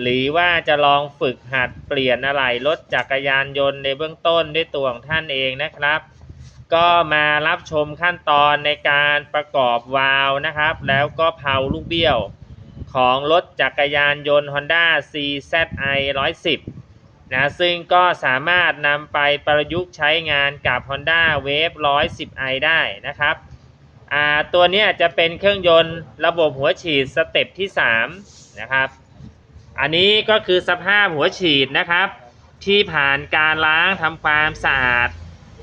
หรือว่าจะลองฝึกหัดเปลี่ยนอะไหล่รถจักรยานยนต์ในเบื้องต้นด้วยตัวของท่านเองนะครับ ก็มารับชมขั้นตอนในการประกอบวาล์วนะครับ แล้วก็เพาลูกเบี้ยวของรถจักรยานยนต์ Honda CZI 110 นะซึ่งก็สามารถนำไปประยุกต์ใช้งานกับ Honda Wave 110i ได้นะครับอ่าตัวนี้จะเป็นเครื่องยนต์ระบบหัวฉีดสเต็ปที่ 3 นะครับ อันนี้ก็คือสภาพหัวฉีดนะครับ ที่ผ่านการล้างทำความสะอาด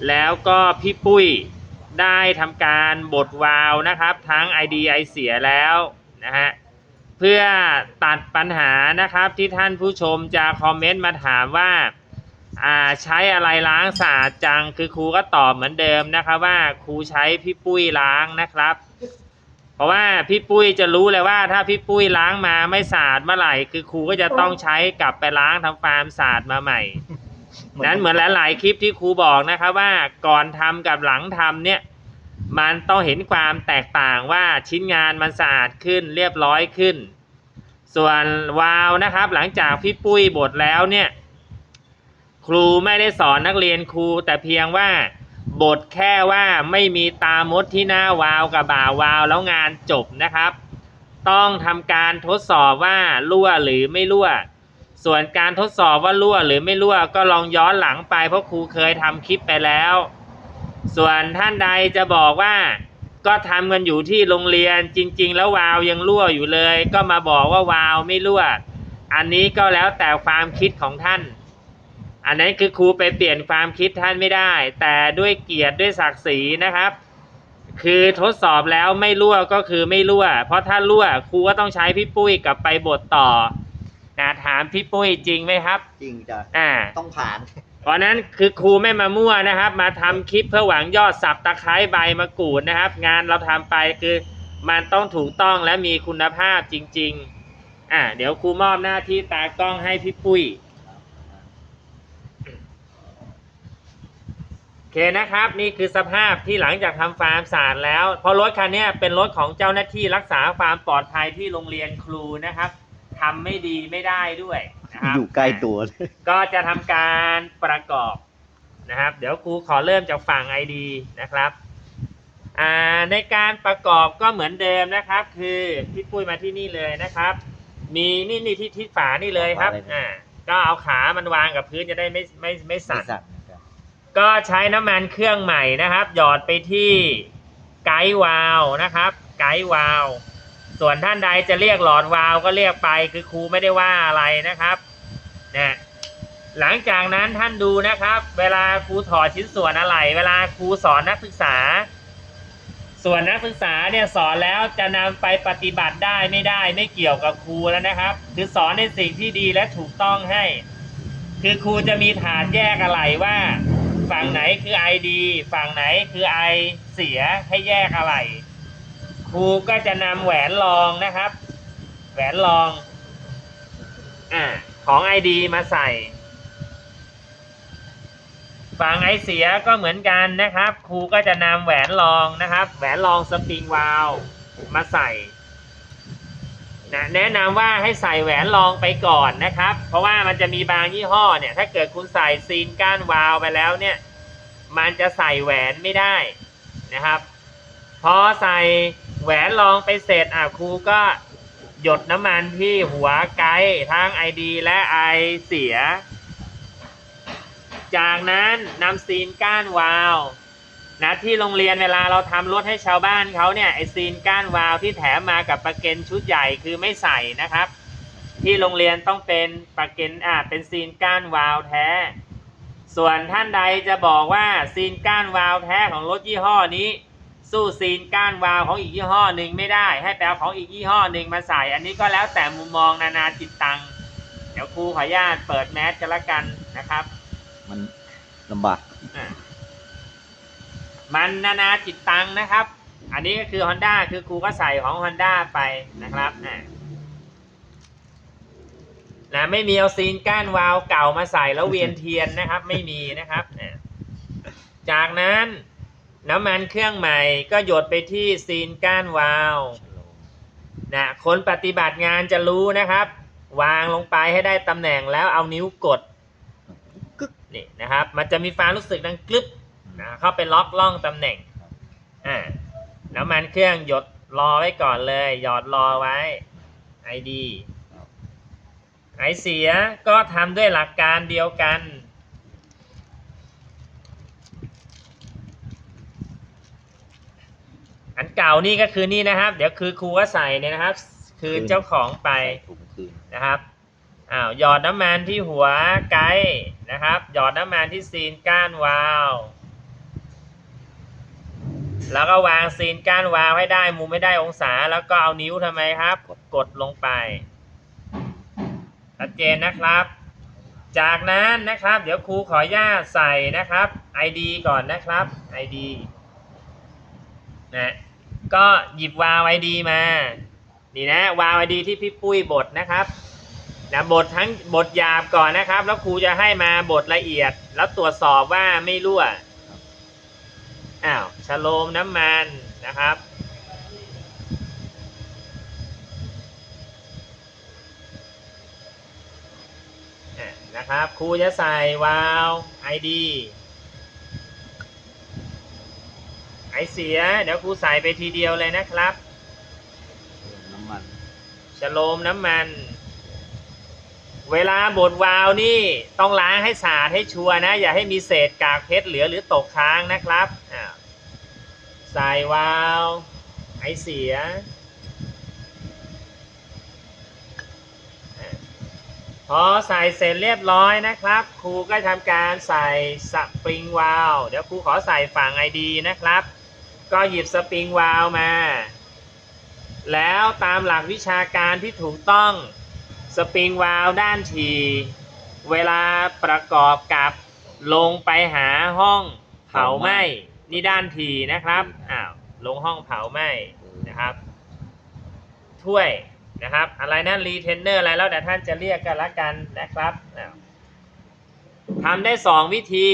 แล้วก็พี่ปุ้ยได้ทำการบดวาล์วนะครับ ทั้ง ID ไอเสียแล้วนะฮะเพื่อตัดปัญหานะครับที่ท่านผู้ชมจะคอมเมนต์มาถามว่าอ่าใช้อะไรล้างสะอาดจังคือครูก็ตอบเหมือนเดิมนะครับว่าครูใช้พี่ปุ้ยล้างนะครับ เพราะว่าพี่ปุ้ยจะรู้เลยว่า ถ้าพี่ปุ้ยล้างมาไม่สะอาดเมื่อไหร่ คือครูก็จะต้องใช้กลับไปล้างทำความสะอาดมาใหม่ นั้นเหมือนหลาย ๆ คลิปที่ครูบอกนะครับว่าก่อนทำกับหลังทำเนี่ย มันต้องเห็นความแตกต่างว่าชิ้นงานมันสะอาดขึ้นเรียบร้อยขึ้น ส่วนวาล์วนะครับ หลังจากพี่ปุ้ยบทแล้วเนี่ย ครูไม่ได้สอนนักเรียนครูแต่เพียงว่า บทแค่ว่าไม่มีตามดที่หน้าวาล์วกับบ่าวาล์วแล้วงานจบนะครับ ต้องทำการทดสอบว่ารั่วหรือไม่รั่ว ส่วนการทดสอบว่ารั่วหรือไม่รั่วก็ลองย้อนหลังไปเพราะครูเคยทำคลิปไปแล้ว ส่วนท่านใดจะบอกว่า ก็ทำกันอยู่ที่โรงเรียนจริง ๆ แล้ววาล์วยังรั่วอยู่เลย ก็มาบอกว่าวาล์วไม่รั่ว อันนี้ก็แล้วแต่ความคิดของท่าน อันนั้นคือครูไปเปลี่ยนความคิดท่านไม่ได้ แต่ด้วยเกียรติด้วยศักดิ์ศรีนะครับ คือทดสอบแล้วไม่รั่วก็คือไม่รั่ว เพราะถ้ารั่วครูก็ต้องใช้พี่ปุ้ยกลับไปบทต่อนะถามพี่ปุ้ยจริงไหมครับ จริงจ้ะอ่า ต้องผ่าน เพราะนั้นคือครูไม่มามั่วนะครับ มาทำคลิปเพื่อหวังยอดสับตะไคร้ใบมะกรูดนะครับ งานเราทำไปคือมันต้องถูกต้องและมีคุณภาพจริง ๆ อ่าเดี๋ยวครูมอบหน้าที่ตากล้องให้พี่ปุ้ยโอ เคนะครับนี่คือสภาพที่หลังจากทำฟาร์มสะอาดแล้ว เพราะรถคันเนี้ยเป็นรถของเจ้าหน้าที่รักษาความปลอดภัยที่โรงเรียนครูนะครับทำไม่ดีไม่ได้ด้วยนะครับอยู่ใกล้ตัวเลยก็จะทำการประกอบนะครับ เดี๋ยวครูขอเริ่มจากฝั่ง ID นะครับอ่าในการประกอบก็เหมือนเดิมนะครับ คือพี่ปุ้ยมาที่นี่เลยนะครับ มีนี่นี่ที่ที่ฝานี่เลยครับอ่าก็เอาขามันวางกับพื้นจะได้ไม่ไม่ไม่สั่นสัตว์นะครับ ก็ใช้น้ำมันเครื่องใหม่นะครับ หยอดไปที่ไกด์วาลวนะครับ ไกด์วาลวส่วนท่านใดจะเรียกหลอดวาลวก็เรียกไปคือครูไม่ได้ว่าอะไรนะครับเนี่ยหลังจากนั้นท่านดูนะครับ เวลาครูถอดชิ้นส่วนอะไร เวลาครูสอนนักศึกษา ส่วนนักศึกษาเนี่ยสอนแล้วจะนำไปปฏิบัติได้ไม่ได้ไม่เกี่ยวกับครูแล้วนะครับ คือสอนในสิ่งที่ดีและถูกต้องให้ คือครูจะมีฐานแยกอะไรว่า ฝั่งไหนคือ ID ฝั่งไหนคือ I เสียให้แยกอะไร ครูก็จะนำแหวนรองนะครับ แหวนรองอ่าของ ID มาใส่ฝั่งไอเสียก็เหมือนกันนะครับ ครูก็จะนำแหวนรองนะครับ แหวนรองสปริงวาลมาใส่ นะแนะนำว่าให้ใส่แหวนรองไปก่อนนะครับ เพราะว่ามันจะมีบางยี่ห้อเนี่ยถ้าเกิดคุณใส่ซีนก้านวาลวไปแล้วเนี่ยมันจะใส่แหวนไม่ได้นะครับ พอใส่แหวนรองไปเสร็จอะครูก็หยดน้ำมันที่หัวไกด์ทั้ง ID และ I เสีย จากนั้นนำซีนก้านวาลว นะที่โรงเรียนเวลาเราทำรถให้ชาวบ้านเขาเนี่ยไอซีนก้านวาลวที่แถมมากับประเกันชุดใหญ่คือไม่ใส่นะครับ ที่โรงเรียนต้องเป็นประเกันอ่าเป็นซีนก้านวาลวแท้ ส่วนท่านใดจะบอกว่าซีนก้านวาลวแท้ของรถยี่ห้อนี้ สู้ซีนก้านวาลวของอีกยี่ห้อหนึ่งไม่ได้ ให้แปลของอีกยี่ห้อหนึ่งมาใส่ อันนี้ก็แล้วแต่มุมมองนานาจิตตังเดี๋ยวครูขออนุญาตเปิดแมสกันละกันนะครับ มันลำบาก มันนานาจิตตังนะครับ อันนี้ก็คือ Honda คือครูก็ใส่ของ Honda ไปนะครับอะนะไม่มีเอาซีนก้านวาล์วเก่ามาใส่แล้วเวียนเทียนนะครับ ไม่มีนะครับอะจากนั้นน้ำมันเครื่องใหม่ก็หยดไปที่ซีนก้านวาล์วนะคนปฏิบัติงานจะรู้นะครับ วางลงไปให้ได้ตำแหน่งแล้วเอานิ้วกดกึกนี่นะครับ มันจะมีความรู้สึกดังกลึบ นะเข้าไปล็อกล่องตำแหน่งอ่าน้ำมันเครื่องหยดรอไว้ก่อนเลย หยอดรอไว้ ID ไอเสียก็ทำด้วยหลักการเดียวกัน อันเก่านี่ก็คือนี่นะครับ เดี๋ยวคือครูก็ใส่เนี่ยนะครับ คืนเจ้าของไปใส่ถุงคืนนะครับอ้าวหยอดน้ำมันที่หัวไกด์นะครับ หยอดน้ำมันที่ซีนก้านวาล์ว แล้วก็วางซีนก้านวาวให้ได้มุมไม่ได้องศา แล้วก็เอานิ้วทำไมครับ กดลงไปชัดเจนนะครับ จากนั้นนะครับ เดี๋ยวครูขออนุญาตใส่นะครับ ID ก่อนนะครับ ID นะก็หยิบวาล์ว ID มา นี่นะวาล์ว ID ที่พี่ปุ้ยบดนะครับนะบดทั้งบดหยาบก่อนนะครับ แล้วครูจะให้มาบดละเอียด แล้วตรวจสอบว่าไม่รั่ว อ้าวชะโลมน้ำมันนะครับอะนะครับครูจะใส่วาล์ว ID ไอเสีย เดี๋ยวครูใส่ไปทีเดียวเลยนะครับ น้ำมันชะโลมน้ำมัน เวลาบดวาล์วนี่ต้องล้างให้สะอาดให้ชัวร์นะ อย่าให้มีเศษกากเพชรเหลือหรือตกค้างนะครับใส่วาล์วไอเสีย พอใส่เสร็จเรียบร้อยนะครับ ครูก็ทำการใส่สปริงวาล์วเดี๋ยวครูขอใส่ฝั่งไอดีนะครับ ก็หยิบสปริงวาล์วมา แล้วตามหลักวิชาการที่ถูกต้อง สปริงวาล์วด้านทีเวลาประกอบกับลงไปหาห้องเผาไหม้นี่ด้านทีนะครับอ้าวลงห้องเผาไหม้นะครับถ้วยนะครับ อะไรนั่นรีเทนเนอร์อะไรแล้วแต่ท่านจะเรียกกันละกันนะครับอ้าวทำได้สองวิธี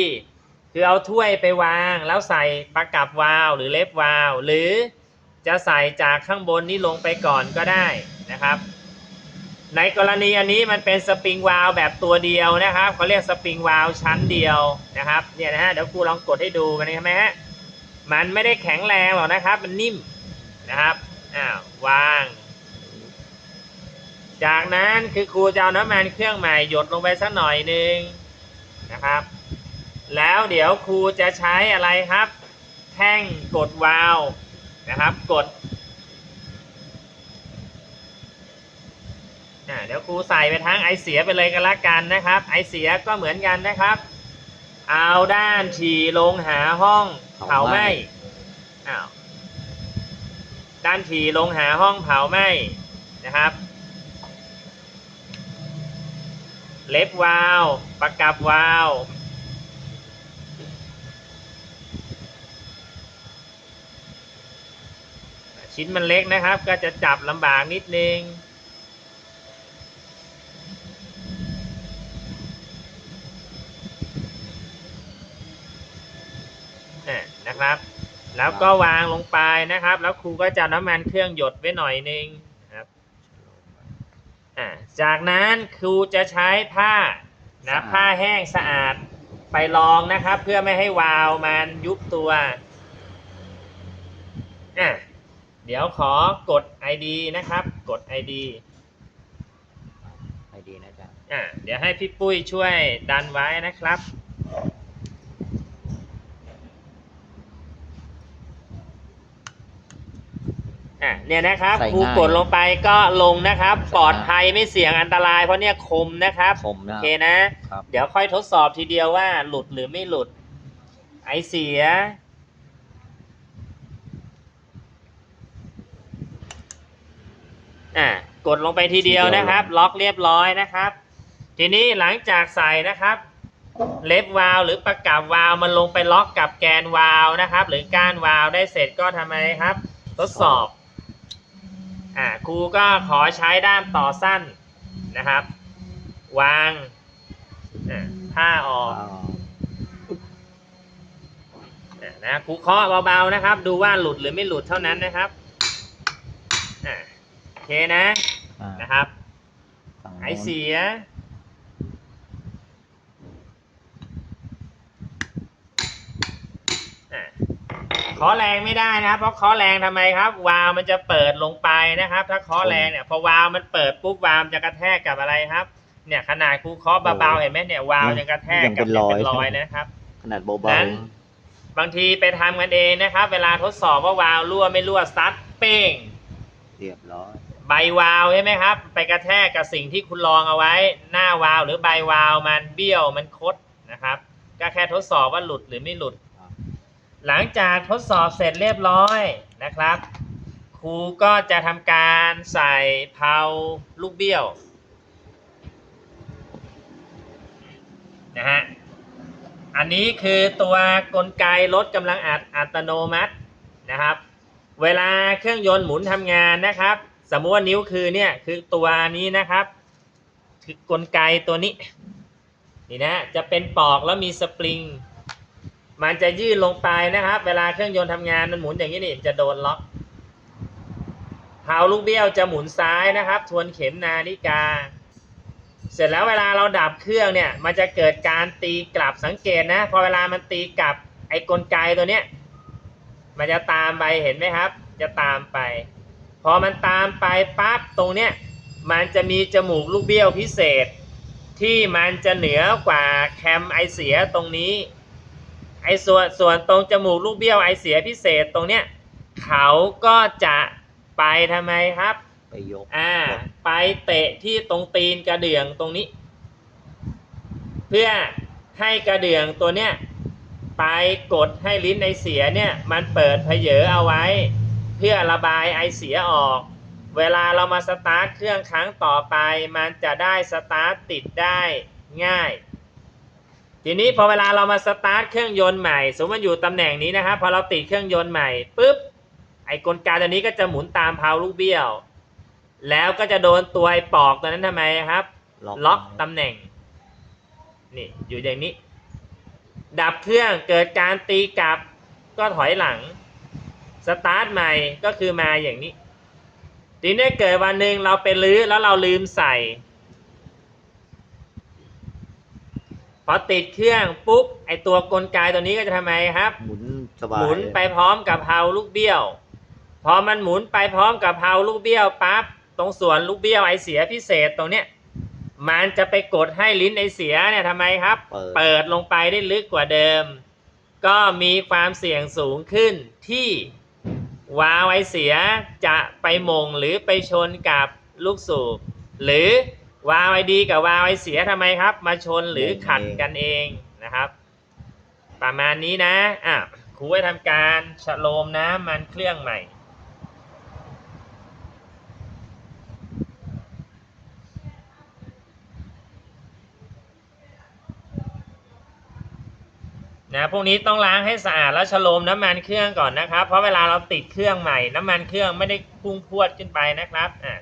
คือเอาถ้วยไปวางแล้วใส่ประกับวาล์วหรือเล็บวาล์วหรือจะใส่จากข้างบนนี้ลงไปก่อนก็ได้นะครับ ในกรณีอันนี้มันเป็นสปริงวาลแบบตัวเดียวนะครับเขาเรียกสปริงวาลชั้นเดียวนะครับเนี่ยนะฮะเดี๋ยวครูลองกดให้ดูกันนะไหมฮะมันไม่ได้แข็งแรงหรอกนะครับ มันนิ่มนะครับอ้าววาง จากนั้นคือครูจะเอาน้ำมันเครื่องใหม่หยดลงไปสักหน่อยหนึ่งนะครับ แล้วเดี๋ยวครูจะใช้อะไรครับ แท่งกดวาลนะครับ กด อ่าเดี๋ยวครูใส่ไปทั้งไอเสียไปเลยกันละกันนะครับ ไอเสียก็เหมือนกันนะครับ เอาด้านฉี่ลงหาห้องเผาไหม้อ้าวด้านฉี่ลงหาห้องเผาไหม้นะครับ เล็บวาวประกับวาวชิ้นมันเล็กนะครับ ก็จะจับลำบากนิดนึง อะนะครับ แล้ว ก็วางลงไปนะครับ แล้วครูก็จะเอาน้ำมันเครื่องหยดไว้หน่อยนึงนะครับอะจากนั้นครูจะใช้ผ้านะผ้าแห้งสะอาดไปรองนะครับ เพื่อไม่ให้วาล์วมันยุบตัวอะเดี๋ยวขอกด ID นะครับ กด ID ไอดีนะจ๊ะอะเดี๋ยวให้พี่ปุ้ยช่วยดันไว้นะครับ อะเนี่ยนะครับใส่ครูง่ายกดลงไปก็ลงนะครับ ปลอดภัยไม่เสี่ยงอันตราย เพราะเนี่ยคมนะครับคมโอนะเคนะ ครับ เดี๋ยวค่อยทดสอบทีเดียวว่าหลุดหรือไม่หลุด ไอเสีย อะกดลงไปทีเดียวนะครับ ล็อกเรียบร้อยนะครับ ทีนี้หลังจากใส่นะครับ เล็บวาล์วหรือประกับวาล์วมันลงไปล็อกกับแกนวาล์วนะครับ หรือก้านวาล์วได้เสร็จก็ทำไมครับ ทดสอบ อ่าครูก็ขอใช้ด้ามต่อสั้นนะครับ วางอ่าผ้าออกอ่าอ่านะครูเคาะเบาๆนะครับ ดูว่าหลุดหรือไม่หลุดเท่านั้นนะครับอ่าโอเคนะอ่านะครับฝั่งไอโน้นเสีย เคาะแรงไม่ได้นะครับ เพราะเคาะแรงทำไมครับ วาล์วมันจะเปิดลงไปนะครับ ถ้าเคาะแรงเนี่ยพอวาล์วมันเปิดปุ๊บวาล์วมันจะกระแทกกับอะไรครับ เนี่ยขนาดครูเคาะเบาๆเห็นไหมเนี่ยวาล์วยังกระแทกกับเนี่ยเป็นรอยนะครับ ขนาดเบานั้นบางทีไปทำกันเองนะครับ เวลาทดสอบว่าวาล์วรั่วไม่รั่วซัดเป้งๆเรียบร้อยใบวาล์วใช่ไหมครับ ไปกระแทกกับสิ่งที่คุณลองเอาไว้ หน้าวาล์วหรือใบวาล์วมันเบี้ยวมันคดนะครับ ก็แค่ทดสอบว่าหลุดหรือไม่หลุดครับ หลังจากทดสอบเสร็จเรียบร้อยนะครับ ครูก็จะทำการใส่เพาลูกเบี้ยวนะฮะอันนี้คือตัวกลไกลดกำลังอัดอัตโนมัตินะครับ เวลาเครื่องยนต์หมุนทำงานนะครับ สมมติว่านิ้วคือเนี่ยคือตัวนี้นะครับ คือกลไกตัวนี้นี่นะจะเป็นปอกแล้วมีสปริง มันจะยื่นลงไปนะครับ เวลาเครื่องยนต์ทำงานมันหมุนอย่างนี้นี่จะโดนล็อกเผาลูกเบี้ยวจะหมุนซ้ายนะครับ ทวนเข็มนาฬิกา เสร็จแล้วเวลาเราดับเครื่องเนี่ย มันจะเกิดการตีกลับสังเกตนะพอเวลามันตีกลับไอ้กลไกตัวเนี้ยมันจะตามไปเห็นไหมครับ จะตามไป พอมันตามไปปั๊บตรงเนี้ยมันจะมีจมูกลูกเบี้ยวพิเศษ ที่มันจะเหนือกว่าแคมไอเสียตรงนี้ ไอส่วนส่วนตรงจมูกลูกเบี้ยวไอเสียพิเศษตรงเนี้ยเขาก็จะไปทำไมครับ ไปยกอ่า ไปเตะที่ตรงตีนกระเดื่องตรงนี้ เพื่อให้กระเดื่องตัวเนี้ยไปกดให้ลิ้นไอเสียเนี่ย มันเปิดเพเยอเอาไว้ เพื่อระบายไอเสียออก เวลาเรามาสตาร์ทเครื่องครั้งต่อไป มันจะได้สตาร์ทติดได้ง่าย ทีนี้พอเวลาเรามาสตาร์ทเครื่องยนต์ใหม่ สมมติมันอยู่ตำแหน่งนี้นะครับพอเราติดเครื่องยนต์ใหม่ปุ๊บไอ้กลไกตัวนี้ก็จะหมุนตามเพาลูกเบี้ยว แล้วก็จะโดนตัวไอ้ปอกตัวนั้นทำไมครับล็อกล็อกตำแหน่ง นี่อยู่อย่างนี้ ดับเครื่องเกิดการตีกลับก็ถอยหลัง สตาร์ทใหม่ก็คือมาอย่างนี้ ทีนี้เกิดวันหนึ่งเราไปลื้อแล้วเราลืมใส่ พอติดเครื่องปุ๊บไอตัวกลไกตัวนี้ก็จะทำไมครับ หมุนสบายหมุนไปพร้อมกับเพาลูกเบี้ยว พอมันหมุนไปพร้อมกับเพาลูกเบี้ยวปั๊บตรงส่วนลูกเบี้ยวไอเสียพิเศษตรงเนี้ยมันจะไปกดให้ลิ้นไอเสียเนี่ยทำไมครับ เปิดเปิดลงไปได้ลึกกว่าเดิม ก็มีความเสี่ยงสูงขึ้นที่วาล์วไอเสียจะไปมงหรือไปชนกับลูกสูบหรือ วาล์วไอดีกับวาล์วไอเสียทำไมครับ มาชนหรือขัดกันเองนะครับ ประมาณนี้นะอะครูให้ทำการฉโลมน้ำมันเครื่องใหม่นะพวกนี้ต้องล้างให้สะอาดแล้วฉโลมน้ำมันเครื่องก่อนนะครับ เพราะเวลาเราติดเครื่องใหม่ น้ำมันเครื่องไม่ได้พุ่งพรวดขึ้นไปนะครับอะ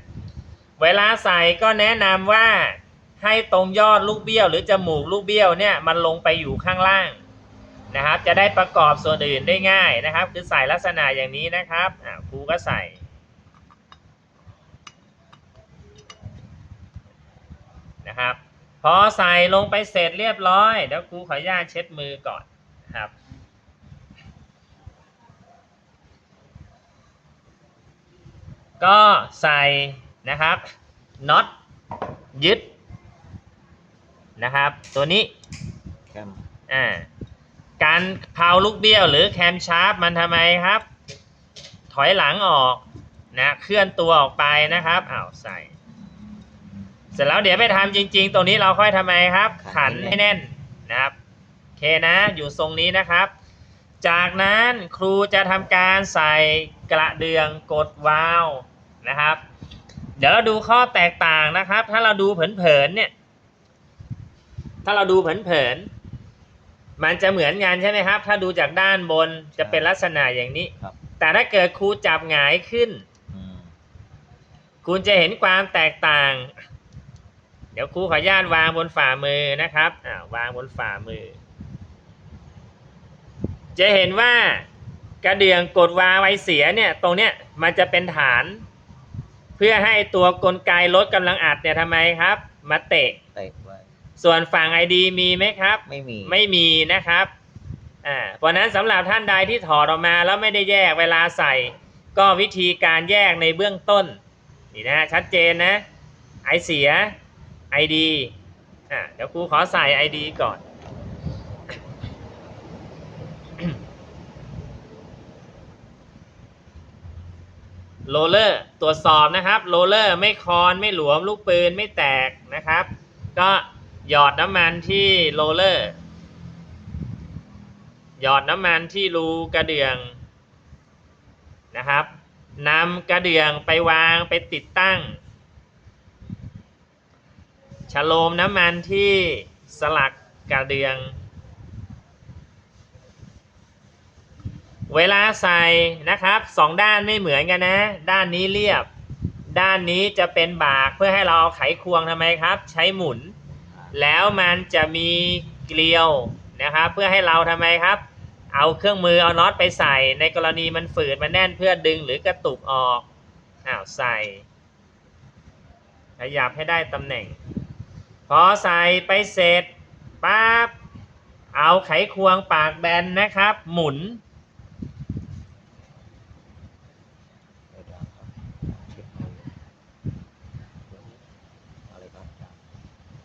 เวลาใส่ก็แนะนำว่าให้ตรงยอดลูกเบี้ยว หรือจมูกลูกเบี้ยวเนี่ยมันลงไปอยู่ข้างล่างนะครับ จะได้ประกอบส่วนอื่นได้ง่ายนะครับ คือใส่ลักษณะอย่างนี้นะครับครูก็ใส่นะครับ พอใส่ลงไปเสร็จเรียบร้อยเดี๋ยวครูขออนุญาตเช็ดมือก่อนนะครับก็ใส่ นะครับน็อตยึดนะครับ ตัวนี้แคมอ่าการเพาลูกเบี้ยวหรือแคมชาร์ปมันทำไมครับ ถอยหลังออกนะเคลื่อนตัวออกไปนะครับอ้าวใส่ เสร็จแล้วเดี๋ยวไปทำจริง ๆ ตรงนี้เราค่อยทำไมครับ ขันให้แน่นนะครับโอเคนะอยู่ทรงนี้นะครับ จากนั้นครูจะทำการใส่กระเดืองกดวาล์วนะครับ เดี๋ยวเราดูข้อแตกต่างนะครับ ถ้าเราดูเผินๆเนี่ย ถ้าเราดูเผินๆมันจะเหมือนกันใช่ไหมครับ ถ้าดูจากด้านบนจะเป็นลักษณะอย่างนี้ ครับ แต่ถ้าเกิดครูจับหงายขึ้น อืมคุณจะเห็นความแตกต่าง เดี๋ยวครูขออนุญาตวางบนฝ่ามือนะครับอ่าวางบนฝ่ามือ จะเห็นว่ากระเดื่องกดวาไวเสียเนี่ย ตรงเนี้ยมันจะเป็นฐาน เพื่อให้ตัวกลไกลดกำลังอัดเนี่ยทำไมครับ มาเตะ เตะไว้ส่วนฝั่ง ID มีไหมครับ ไม่มีไม่มีนะครับอ่าเพราะฉะนั้นสำหรับท่านใดที่ถอดออกมาแล้วไม่ได้แยกเวลาใส่ ก็วิธีการแยกในเบื้องต้น นี่นะฮะชัดเจนนะไอเสีย ID อ่าเดี๋ยวครูขอใส่ ID ก่อน โรเลอร์ตรวจสอบนะครับโรเลอร์ไม่คอนไม่หลวม ลูกปืนไม่แตกนะครับ ก็หยอดน้ำมันที่โรเลอร์หยอดน้ำมันที่รูกระเดื่องนะครับนำกระเดื่องไปวางไปติดตั้งฉโลมน้ำมันที่สลักกระเดื่อง เวลาใส่นะครับสองด้านไม่เหมือนกันนะ ด้านนี้เรียบ ด้านนี้จะเป็นบากเพื่อให้เราเอาไขควงทำไมครับ ใช้หมุน แล้วมันจะมีเกลียวนะครับเพื่อให้เราทำไมครับ เอาเครื่องมือเอาน็อตไปใส่ ในกรณีมันฝืดมันแน่นเพื่อดึงหรือกระตุกออกอ้าวใส่ขยับให้ได้ตำแหน่ง พอใส่ไปเสร็จปั๊บเอาไขควงปากแบนนะครับ หมุน เดี๋ยวนะครับเช็คมืออะไรครับอาจารย์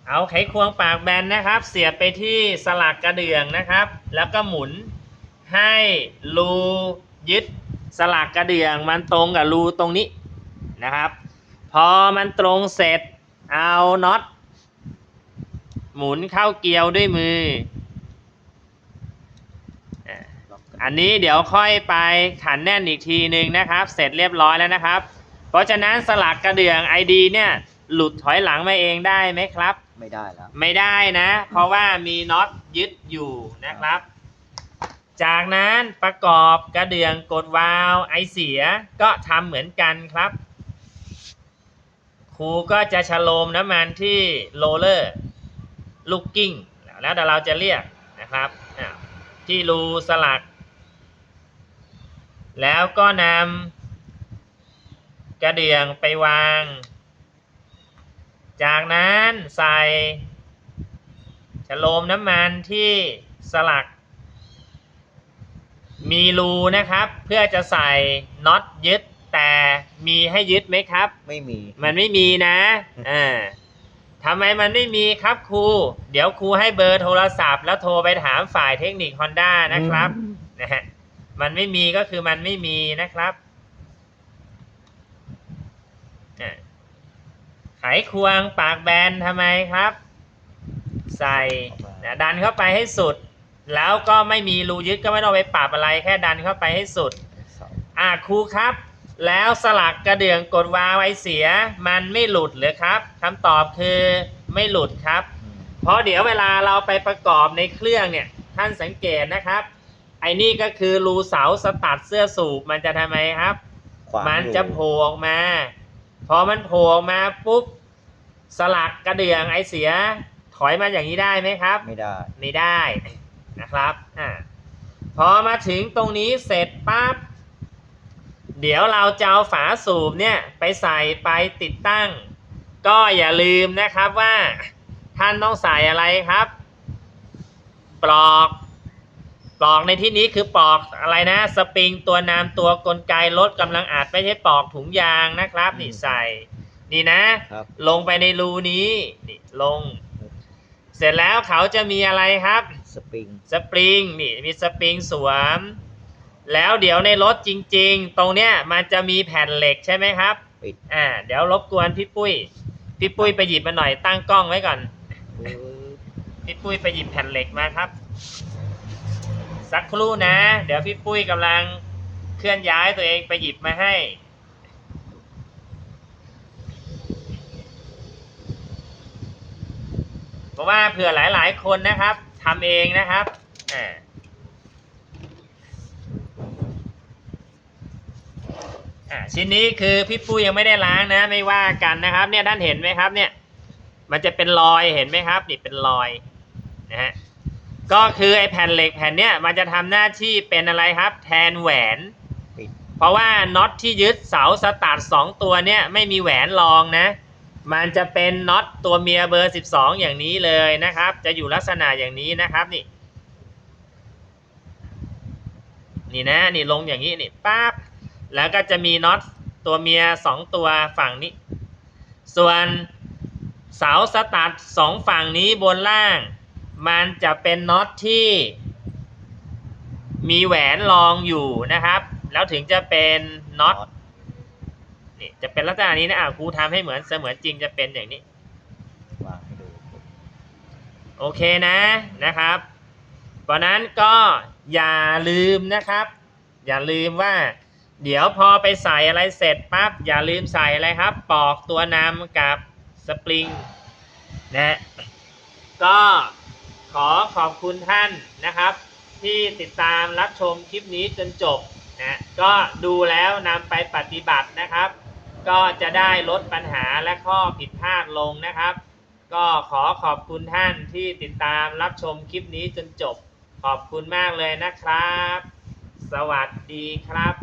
เอาไขควงปากแบนนะครับ เสียบไปที่สลักกระเดื่องนะครับ แล้วก็หมุนให้รูยึดสลักกระเดื่องมันตรงกับรูตรงนี้นะครับ พอมันตรงเสร็จเอาน็อตหมุนเข้าเกลียวด้วยมือ อันนี้เดี๋ยวค่อยไปขันแน่นอีกทีหนึ่งนะครับ เสร็จเรียบร้อยแล้วนะครับ เพราะฉะนั้นสลักกระเดื่อง ID เนี่ยหลุดถอยหลังมาเองได้ไหมครับ ไม่ได้แล้ว ไม่ได้นะ เพราะว่ามีน็อตยึดอยู่นะครับ จากนั้นประกอบกระเดื่องกดวาล์วไอเสียก็ทำเหมือนกันครับ ครูก็จะชะโลมน้ำมันที่โรลเลอร์ลูกกิ้ง แล้วแต่เราจะเรียกนะครับ ที่รูสลัก แล้วก็นำกระเดื่องไปวาง จากนั้นใส่ฉโลมน้ำมันที่สลัก มีรูนะครับ เพื่อจะใส่น็อตยึดแต่มีให้ยึดไหมครับ ไม่มี มันไม่มีนะอ่าทำไมมันไม่มีครับครู เดี๋ยวครูให้เบอร์โทรศัพท์ แล้วโทรไปถามฝ่ายเทคนิค Honda นะครับนะฮะมันไม่มีก็คือมันไม่มีนะครับอะ ไขควงปากแบนทำไมครับ ใส่นะดันเข้าไปให้สุด แล้วก็ไม่มีรูยึดก็ไม่ต้องไปปรับอะไรแค่ดันเข้าไปให้สุดเสาอ่าครูครับ แล้วสลักกระเดื่องกดวาไว้เสีย มันไม่หลุดหรือครับคำตอบคือไม่หลุดครับอืมเพราะเดี๋ยวเวลาเราไปประกอบในเครื่องเนี่ยท่านสังเกตนะครับไอ้นี่ก็คือรูเสาสตัดเสื้อสูบมันจะทำไมครับขวางมันอยู่จะโผล่ออกมาพ อมันโผล่ออกมาปุ๊บสลักกระเดื่องไอเสียถอยมาอย่างนี้ได้ไหมครับ ไม่ได้ไม่ได้นะครับอ่าพอมาถึงตรงนี้เสร็จปั๊บเดี๋ยวเราจะเอาฝาสูบเนี่ยไปใส่ไปติดตั้ง ก็อย่าลืมนะครับว่า ท่านต้องใส่อะไรครับ ปลอก ปลอกในที่นี้คือปลอกอะไรนะ สปริงตัวนำตัวกลไกลดกำลังอัดไม่ใช่ปลอกถุงยางนะครับ นี่ใส่ นี่นะ ครับ ลงไปในรูนี้นี่ลง เสร็จแล้วเขาจะมีอะไรครับ สปริง สปริงนี่มีสปริงสวม แล้วเดี๋ยวในรถจริง ๆ ตรงเนี้ยมันจะมีแผ่นเหล็กใช่ไหมครับปิด อ่าเดี๋ยวรบกวนพี่ปุ้ย พี่ปุ้ยไปหยิบมาหน่อยตั้งกล้องไว้ก่อน ปึ๊บพี่ปุ้ยไปหยิบแผ่นเหล็กมาครับ สักครู่นะ เดี๋ยวพี่ปุ้ยกำลังเคลื่อนย้ายตัวเองไปหยิบมาให้เพราะว่าเผื่อหลาย ๆ คนนะครับทำเองนะครับอ่าชิ้นนี้คือพี่ปุ้ยยังไม่ได้ล้างนะ ไม่ว่ากันนะครับ เนี่ยท่านเห็นไหมครับ เนี่ย มันจะเป็นรอยเห็นไหมครับ นี่เป็นรอยนะฮะ ก็คือไอ้แผ่นเหล็กแผ่นเนี้ยมันจะทำหน้าที่เป็นอะไรครับ แทนแหวน เพราะว่าน็อตที่ยึดเสาสตาร์ทสองตัวเนี่ยไม่มีแหวนรองนะ มันจะเป็นน็อตตัวเมียเบอร์ 12 อย่างนี้เลยนะครับ จะอยู่ลักษณะอย่างนี้นะครับนี่นี่นะนี่ลงอย่างนี้นี่ปั๊บแล้วก็จะมีน็อตตัวเมียสองตัวฝั่งนี้ ส่วนเสาสตาร์ทสองฝั่งนี้บนล่าง มันจะเป็นน็อตที่ มีแหวนรองอยู่นะครับ แล้วถึงจะเป็นน็อตนี่จะเป็นลักษณะนี้นะอะครูทำให้เหมือนเสมือนจริงจะเป็นอย่างนี้วางให้ดูโอเคนะนะครับเพราะนั้นก็อย่าลืมนะครับ อย่าลืมว่าเดี๋ยวพอไปใส่อะไรเสร็จปั๊บอย่าลืมใส่อะไรครับ ปอกตัวนำกับสปริงนะก็ ขอขอบคุณท่านนะครับ ที่ติดตามรับชมคลิปนี้จนจบนะก็ดูแล้วนำไปปฏิบัตินะครับ ก็จะได้ลดปัญหาและข้อผิดพลาดลงนะครับ ก็ขอขอบคุณท่านที่ติดตามรับชมคลิปนี้จนจบ ขอบคุณมากเลยนะครับ สวัสดีครับ